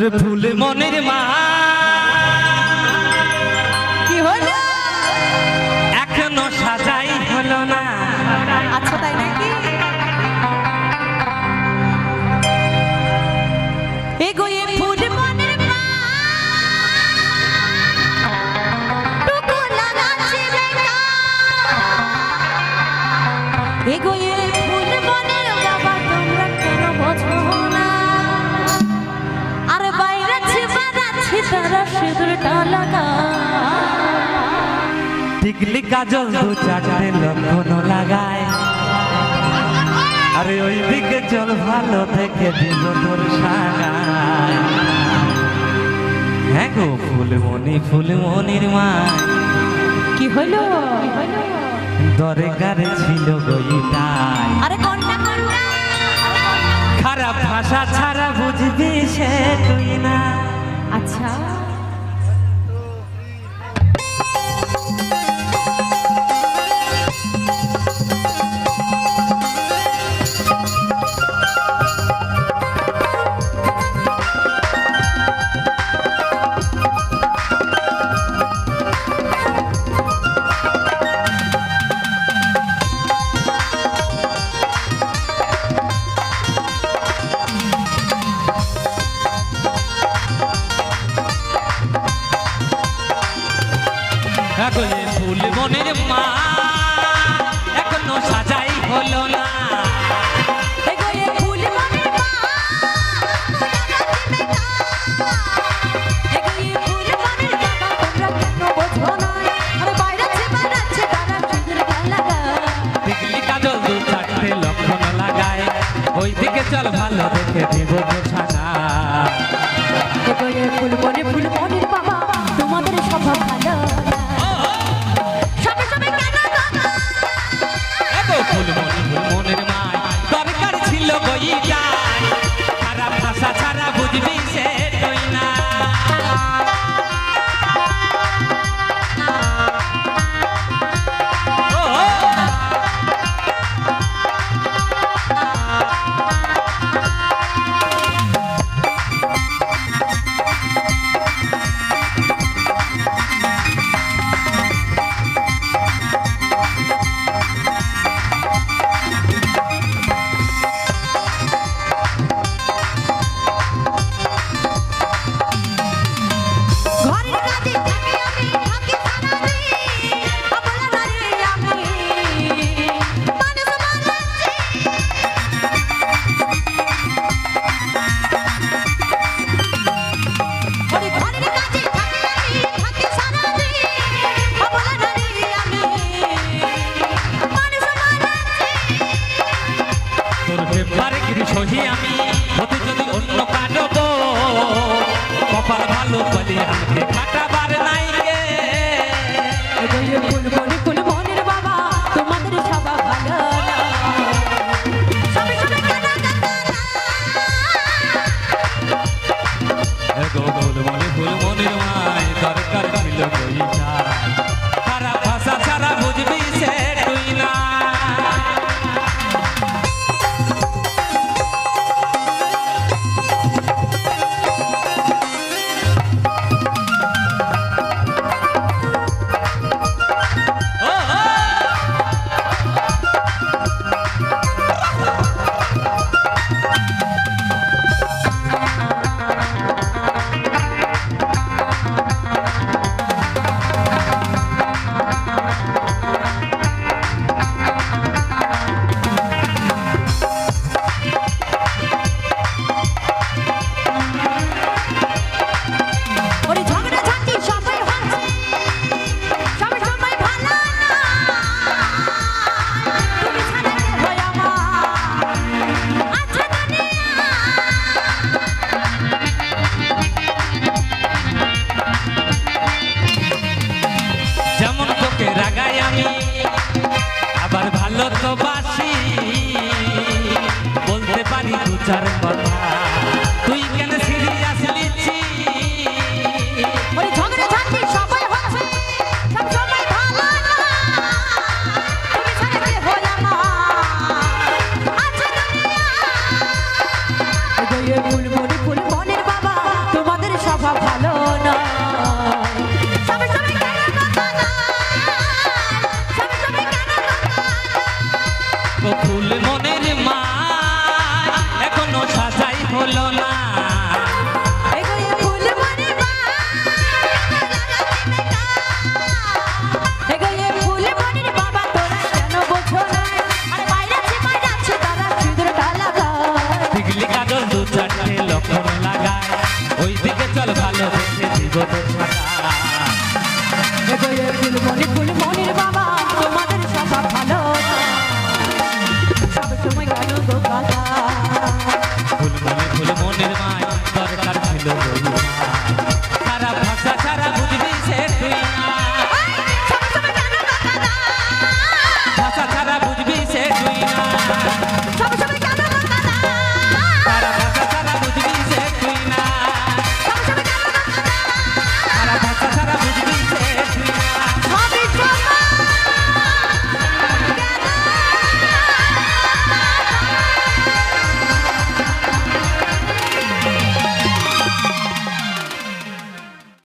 তোর ফুল মনের মা। কি হলো? টিকলি কাজল দু চারটে লক্ষণ লাগায়। আরে ওই দিকে চল ভালো থেকে দিব তোর সাগায়। হ্যাঁ গো ফুলমণি ফুলমণির মা কি হলো? দরকার ছিল গইটাই আরে কন্যা কন্যা! খারাপ ভাষা ছাড়া বুঝবি সে তুই না। আচ্ছা। দিকে চল ভালো কপাল ভালো বলি আমাকে কাটাবার নাই গে। এগোয়ে ফুল মনে ফুল মনের বাবা তোমাদের সবা ভালো না। সবে সবে কেন এগো ফুল মনে ফুল মনের মায় দরকার ছিল কইটা I'm not Charamba. good.